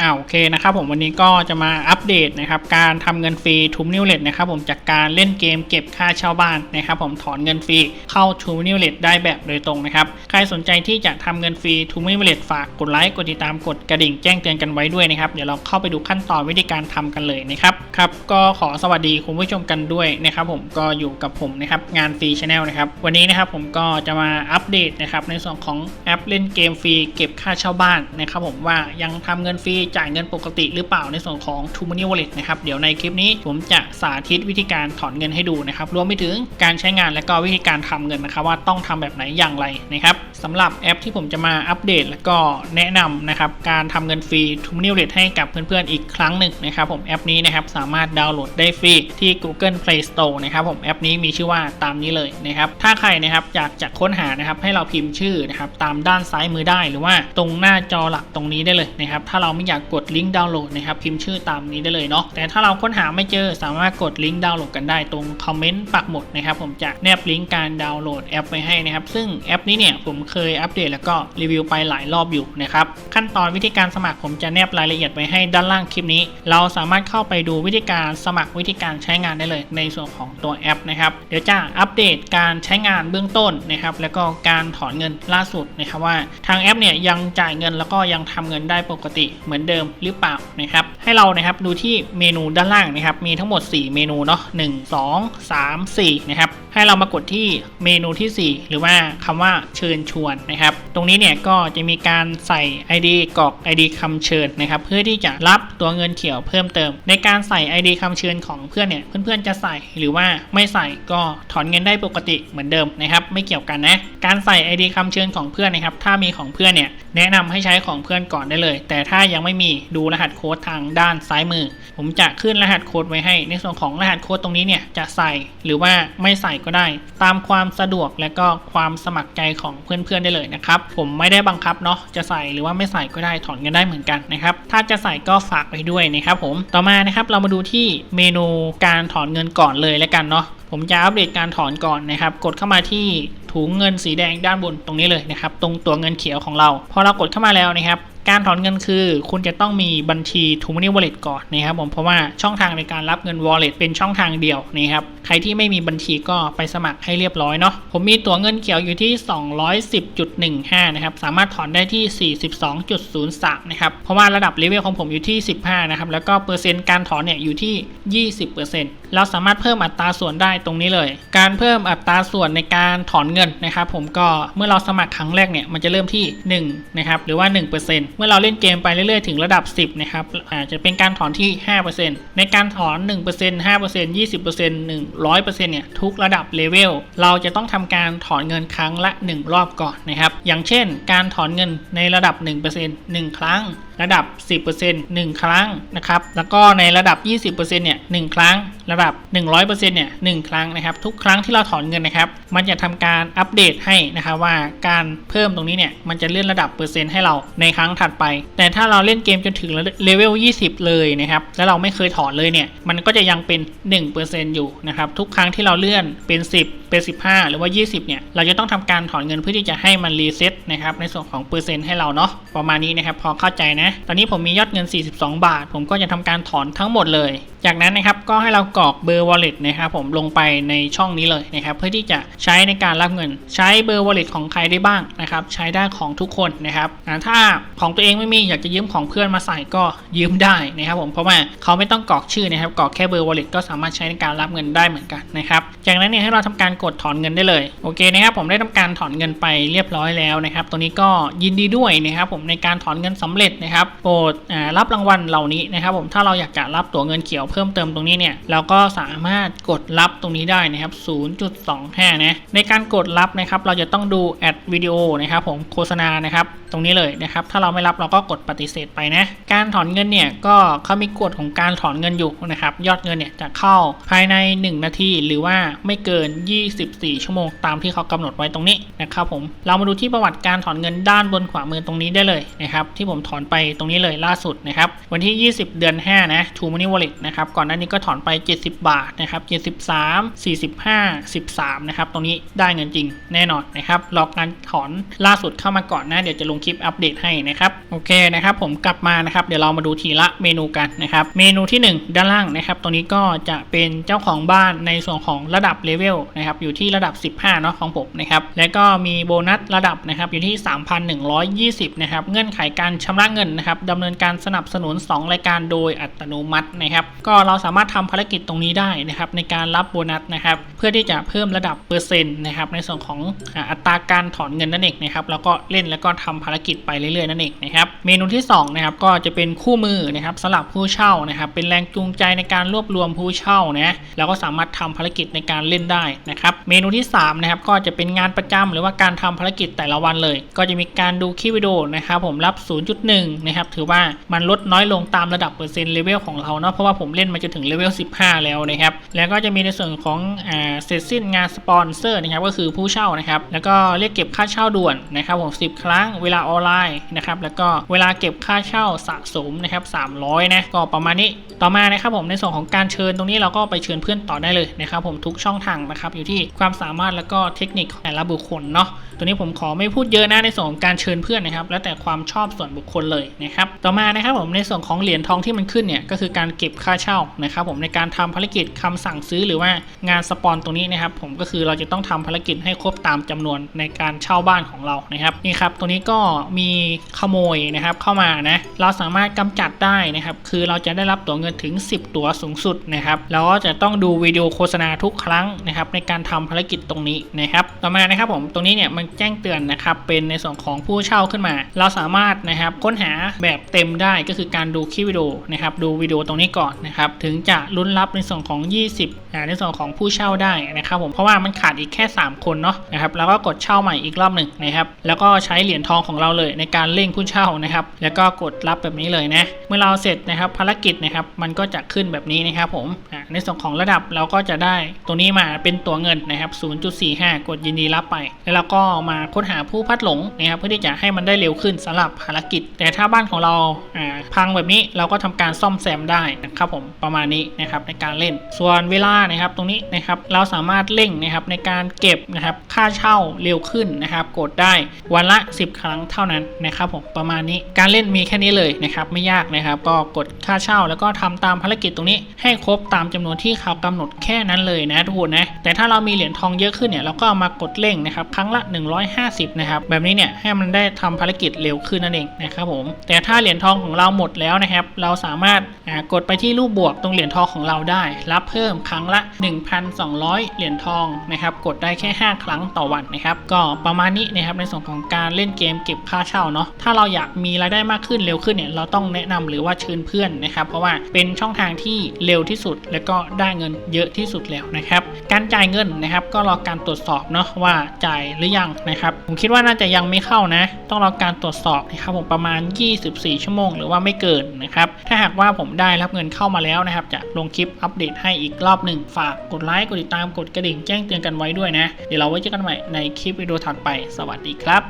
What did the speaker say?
อ่าโอเคนะครับผมวันนี้ก็จะมาอัปเดตนะครับการทำเงินฟรีทูมิวเลตนะครับผมจากการเล่นเกมเก็บค่าเช่าบ้านนะครับผมถอนเงินฟรีเข้าทูมิวเลตได้แบบโดยตรงนะครับใครสนใจที่จะทำเงินฟรีทูมิวเลตฝากกดไลค์กดติดตามกดกระดิ่งแจ้งเตือนกันไว้ด้วยนะครับเดี๋ยวเราเข้าไปดูขั้นตอนวิธีการทำกันเลยนะครับครับก็ขอสวัสดีคุณผู้ชมกันด้วยนะครับผมก็อยู่กับผมนะครับงานฟรีชาแนลนะครับวันนี้นะครับผมก็จะมาอัปเดตนะครับในส่วนของแอปเล่นเกมฟรีเก็บค่าเช่าบ้านนะครับผมว่ายังทำเงินฟรีจ่ายเงินปกติหรือเปล่าในส่วนของ t o m o n e y Wallet นะครับเดี๋ยวในคลิปนี้ผมจะสาธิตวิธีการถอนเงินให้ดูนะครับรวมไปถึงการใช้งานและก็วิธีการทำเงินนะครับว่าต้องทำแบบไหนอย่างไรนะครับสำหรับแอปที่ผมจะมาอัปเดต และก็แนะนำนะครับการทำเงินฟรี t o m o n e y Wallet ให้กับเพื่อนๆอีกครั้งหนึ่งนะครับผมแอปนี้นะครับสามารถดาวน์โหลดได้ฟรีที่ Google Play Store นะครับผมแอปนี้มีชื่อว่าตามนี้เลยนะครับถ้าใครนะครับอยากจะค้นหานะครับให้เราพิมพ์ชื่อนะครับตามด้านซ้ายมือได้หรือว่าตรงหน้าจอหลักตรงนี้ได้เลยนะครับถ้าเราไม่อยากกดลิงก์ดาวน์โหลดนะครับพิมพ์ชื่อตามนี้ได้เลยเนาะแต่ถ้าเราค้นหาไม่เจอสามารถกดลิงก์ดาวน์โหลดกันได้ตรงคอมเมนต์ปักหมุดนะครับผมจะแนบลิงก์การดาวน์โหลดแอปไว้ให้นะครับซึ่งแอปนี้เนี่ยผมเคยอัปเดตแล้วก็รีวิวไปหลายรอบอยู่นะครับขั้นตอนวิธีการสมัครผมจะแนบรายละเอียดไว้ให้ด้านล่างคลิปนี้ เราสามารถเข้าไปดูวิธีการสมัครวิธีการใช้งานได้เลย ในส่วนของตัวแอปนะครับเดี๋ยวจะอัปเดตการใช้งานเบื้องต้นนะครับแล้วก็การถอนเงินล่าสุดนะครับว่า ทางแอปเนี่ยยังจ่ายเงินแล้วก็ยังทำเงินได้ปกติเหมือนเดิมหรือเปล่านะครับ ให้เรานะครับดูที่เมนูด้านล่างนะครับ มีทั้งหมด 4 เมนูเนาะ1 2 3 4 นะครับ ให้เรามากดที่เมนูที่ 4 หรือว่าคำว่าเชิญชวนนะครับ ตรงนี้เนี่ยก็จะมีการใส่ ID กรอก ID คำเชิญนะครับ เพื่อที่จะรับตัวเงินเขียวเพิ่มเติม ในการใส่ ID คำเชิญของเพื่อนเนี่ย เพื่อนๆจะใส่หรือว่าไม่ใส่ก็ถอนเงินได้ปกติเหมือนเดิมนะครับ ไม่เกี่ยวกันนะ การใส่ ID คำเชิญของเพื่อนนะครับ ถ้ามีของเพื่อนเนี่ย แนะนำให้ใช้ของเพื่อนก่อนได้เลย แต่ถ้ายังไม่มีดูรหัสโค้ดทางด้านซ้ายมือ ผมจะขึ้นรหัสโค้ดไว้ให้ ในส่วนของรหัสโค้ดตรงนี้เนี่ยจะใส่หรือว่าไม่ใส่ก็ได้ ตามความสะดวกและก็ความสมัครใจของเพื่อนๆได้เลยนะครับผมไม่ได้บังคับเนาะจะใส่หรือว่าไม่ใส่ก็ได้ถอนกันได้เหมือนกันนะครับถ้าจะใส่ก็ฝากไปด้วยนะครับผมต่อมานะครับเรามาดูที่เมนูการถอนเงินก่อนเลยแล้วกันเนาะผมจะอัปเดตการถอนก่อนนะครับ กดเข้ามาที่ถุงเงินสีแดงด้านบนตรงนี้เลยนะครับ ตรงตัวเงินเขียวของเรา พอเรากดเข้ามาแล้วนะครับ การถอนเงินคือ คุณจะต้องมีบัญชี t o m o n e y Wallet ก่อนนะครับผมเพราะว่าช่องทางในการรับเงิน Wallet เป็นช่องทางเดียวนะครับใครที่ไม่มีบัญชีก็ไปสมัครให้เรียบร้อยเนาะผมมีตัวเงินเขียวอยู่ที่ 210.15 นะครับสามารถถอนได้ที่ 42.03 นะครับเพราะว่าระดับเลเวลของผมอยู่ที่ 15 นะครับแล้วก็เปอร์เซ็นต์การถอนเนี่ยอยู่ที่ 20%เเราสามารถเพิ่มอัตราส่วนได้ตรงนี้เลย การเพิ่มอัตราส่วนในการถอนเงินนะครับผมก็เมื่อเราสมัครครั้งแรกเนี่ยมันจะเริ่มที่1นะครับหรือว่า 1%เมื่อเราเล่นเกมไปเรื่อยๆ ถึงระดับ 10นะครับอาจจะเป็นการถอนที่ 5%ในการถอน 1% 5% 20% 100%เนี่ยทุกระดับเลเวลเราจะต้องทำการถอนเงินครั้งละ 1 รอบก่อนนะครับอย่างเช่น การถอนเงินในระดับ 1% 1 ครั้ง ระดับ 10% 1 ครั้งนะครับ แล้วก็ในระดับ 20%เนี่ย1ครั้ง ระดับ 100%เนี่ย1ครั้งนะครับ ทุกครั้งที่เราถอนเงินนะครับ มันจะทำการอัปเดตให้นะครับว่าการเพิ่มตรงนี้เนี่ย มันจะเลื่อนระดับเปอร์เซ็นต์ให้เราในครั้งถัดไป แต่ถ้าเราเล่นเกมจนถึงเลเวล 20 เลยนะครับ แล้วเราไม่เคยถอนเลยเนี่ย มันก็จะยังเป็น 1%อยู่นะครับ ทุกครั้งที่เราเลื่อนเป็น 10 เป็น 15 หรือว่า 20 เนี่ย เราจะต้องทำการถอนเงินเพื่อที่จะให้มันรีเซ็ตนะครับ ในส่วนของเปอร์เซ็นต์ให้เราเนาะ ประมาณนี้นะครับ พอเข้าใจนะตอนนี้ผมมียอดเงิน 42 บาท ผมก็จะทำการถอนทั้งหมดเลย จากนั้นนะครับก็ให้เรากรอกเบอร์ wallet นะครับผมลงไปในช่องนี้เลยนะครับเพื่อที่จะใช้ในการรับเงิน ใช้เบอร์ wallet ของใครได้บ้างนะครับใช้ได้ของทุกคนนะครับถ้าของตัวเองไม่มีอยากจะยืมของเพื่อนมาใส่ก็ยืมได้นะครับผมเพราะว่าเขาไม่ต้องกรอกชื่อนะครับกรอกแค่เบอร์ wallet ก็สามารถใช้ในการรับเงินได้เหมือนกันนะครับจากนั้นเนี่ยให้เราทำการกดถอนเงินได้เลยโอเคนะครับผมได้ทำการถอนเงินไปเรียบร้อยแล้วนะครับตัวนี้ก็ยินดีด้วยนะครับผมในการถอนเงินสำเร็จนะครับโปรดรับรางวัลเหล่านี้นะครับผมถ้าเราอยากจะรับตั๋วเงินเขียวเพิ่มเติมตรงนี้เนี่ยเราก็สามารถกดรับตรงนี้ได้นะครับ 0.25 นะในการกดรับนะครับเราจะต้องดูแอดวิดีโอนะครับผมโฆษณานะครับตรงนี้เลยนะครับถ้าเราไม่รับเราก็กดปฏิเสธไปนะการถอนเงินเนี่ยก็เขามีกฎของการถอนเงินอยู่นะครับยอดเงินเนี่ยจะเข้าภายใน 1 นาทีหรือว่าไม่เกิน 24 ชั่วโมงตามที่เขากำหนดไว้ตรงนี้นะครับผมเรามาดูที่ประวัติการถอนเงินด้านบนขวามือตรงนี้ได้เลยนะครับที่ผมถอนไปตรงนี้เลยล่าสุดนะครับ วันที่ 20 เดือน 5 นะ True Money Wallet นะครับ ก่อนหน้านี้ก็ถอนไป 70 บาทนะครับ73 45 13 นะครับ ตรงนี้ได้เงินจริงแน่นอนนะครับ รอการถอนล่าสุดเข้ามาก่อนนะเดี๋ยวจะลงคลิปอัปเดตให้นะครับ โอเคนะครับ ผมกลับมานะครับ เดี๋ยวเรามาดูทีละเมนูกันนะครับ เมนูที่ 1 ด้านล่างนะครับ ตรงนี้ก็จะเป็นเจ้าของบ้านในส่วนของระดับเลเวลนะครับ อยู่ที่ระดับ 15 เนาะของผมนะครับ แล้วก็มีโบนัสระดับนะครับ อยู่ที่ 3,120 นะครับ เงื่อนไขการชำระเงินนะครับดำเนินการสนับสนุน 2 รายการโดยอัตโนมัตินะครับ ก็เราสามารถทำภารกิจตรงนี้ได้นะครับในการรับโบนัสนะครับเพื่อที่จะเพิ่มระดับเปอร์เซ็นต์นะครับในส่วนของอัตราการถอนเงินนั่นเองนะครับแล้วก็เล่นแล้วก็ทำภารกิจไปเรื่อยๆนั่นเองนะครับเมนูที่2นะครับก็จะเป็นคู่มือนะครับสำหรับผู้เช่านะครับเป็นแรงจูงใจในการรวบรวมผู้เช่านะแล้วก็สามารถทำภารกิจในการเล่นได้นะครับเมนูที่3นะครับก็จะเป็นงานประจำหรือว่าการทำภารกิจแต่ละวันเลย ก็จะมีการดูคลิปวิดีโอนะครับผมรับ 0.1นะครับ ถือว่ามันลดน้อยลงตามระดับเปอร์เซ็นต์เลเวลของเราเนาะเพราะว่าผมเล่นมาจนถึงเลเวล15 แล้วนะครับ แล้วก็จะมีในส่วนของอ่าเสร็จสิ้นงานสปอนเซอร์นะครับก็คือผู้เช่านะครับ แล้วก็เรียกเก็บค่าเช่าด่วนนะครับผม10 ครั้งเวลาออนไลน์นะครับแล้วก็เวลาเก็บค่าเช่าสะสมนะครับ300นะก็ประมาณนี้ต่อมานะครับผมในส่วนของการเชิญตรงนี้เราก็ไปเชิญเพื่อนต่อได้เลยนะครับผมทุกช่องทางนะครับอยู่ที่ความสามารถแล้วก็เทคนิคของแต่ละบุคคลเนาะตัวนี้ผมขอไม่พูดเยอะนะในส่วนของการเชิญเพื่อนนะครับ แล้วแต่ความชอบส่วนบุคคลเลยนะครับต่อมานะครับผมในส่วนของเหรียญทองที่มันขึ้นเนี่ยก็คือการเก็บค่าเช่านะครับผมในการทำภารกิจคำสั่งซื้อหรือว่างานสปอนตรงนี้นะครับผมก็คือเราจะต้องทำภารกิจให้ครบตามจำนวนในการเช่าบ้านของเรานะครับนี่ครับตัวนี้ก็มีขโมยนะครับเข้ามานะเราสามารถกำจัดได้นะครับคือเราจะได้รับตั๋วเงินถึง 10 ตั๋วสูงสุดนะครับแล้วก็จะต้องดูวิดีโอโฆษณาทุกครั้งนะครับในการทำภารกิจตรงนี้นะครับต่อมานะครับผมตรงนี้เนี่ยมันแจ้งเตือนนะครับเป็นในส่วนของผู้เช่าขึ้นมา เราสามารถนะครับค้นหาแบบเต็มได้ก็คือการดูคลิปวิดีโอนะครับดูวิดีโอตรงนี้ก่อนนะครับถึงจะลุ้นรับในส่วนของ 20ในส่วนของผู้เช่าได้นะครับผมเพราะว่ามันขาดอีกแค่ 3 คนเนาะนะครับแล้วก็กดเช่าใหม่อีกรอบหนึ่งนะครับแล้วก็ใช้เหรียญทองของเราเลยในการเร่งผู้เช่านะครับแล้วก็กดรับแบบนี้เลยนะเมื่อเราเสร็จนะครับภารกิจนะครับมันก็จะขึ้นแบบนี้นะครับผมในส่วนของระดับเราก็จะได้ตัวนี้มาเป็นตัวเงินนะครับ 0.45 กดยินดีรับไป แล้วเราก็มาค้นหาผู้พัดหลงนะครับเพื่อที่จะให้มันได้เร็วขึ้นสำหรับภารกิจ แต่ถ้าบ้านของเราอ่าพังแบบนี้เราก็ทำการซ่อมแซมได้นะครับผมประมาณนี้นะครับในการเล่น ส่วนเวลานะครับตรงนี้นะครับเราสามารถเร่งนะครับในการเก็บนะครับค่าเช่าเร็วขึ้นนะครับ กดได้วันละ 10 ครั้งเท่านั้นนะครับผมประมาณนี้การเล่นมีแค่นี้เลยนะครับไม่ยากนะครับ ก็กดค่าเช่าแล้วก็ทำตามภารกิจตรงนี้ให้ครบตามจจำนวนที่เขากำหนดแค่นั้นเลยนะทุกคนนะแต่ถ้าเรามีเหรียญทองเยอะขึ้นเนี่ยเราก็เอามากดเร่งนะครับครั้งละ 150นะครับแบบนี้เนี่ยให้มันได้ทำภารกิจเร็วขึ้นนั่นเองนะครับผมแต่ถ้าเหรียญทองของเราหมดแล้วนะครับ เราสามารถากดไปที่รูปบวกตรงเหรียญทองของเราได้ รับเพิ่มครั้งละ 1,200 เหรียญทองนะครับกดได้แค่ 5 ครั้งต่อวันนะครับก็ประมาณนี้นะครับในส่วนของการเล่นเกมเก็บค่าเช่าเนาะถ้าเราอยากมีรายได้มากขึ้นเร็วขึ้นเนี่ยเราต้องแนะนำหรือว่าเชิญเพื่อนนะครับเพราะว่าเป็นช่องทางที่เร็วที่สุดและก็ได้เงินเยอะที่สุดแล้วนะครับ การจ่ายเงินนะครับ ก็รอการตรวจสอบเนาะว่าจ่ายหรือยังนะครับ ผมคิดว่าน่าจะยังไม่เข้านะ ต้องรอการตรวจสอบนะครับผมประมาณ 24 ชั่วโมงหรือว่าไม่เกินนะครับ ถ้าหากว่าผมได้รับเงินเข้ามาแล้วนะครับ จะลงคลิปอัปเดตให้อีกรอบหนึ่งฝากกดไลค์กดติดตามกดกระดิ่งแจ้งเตือนกันไว้ด้วยนะ เดี๋ยวเราไว้เจอกันใหม่ในคลิปวิดีโอถัดไป สวัสดีครับ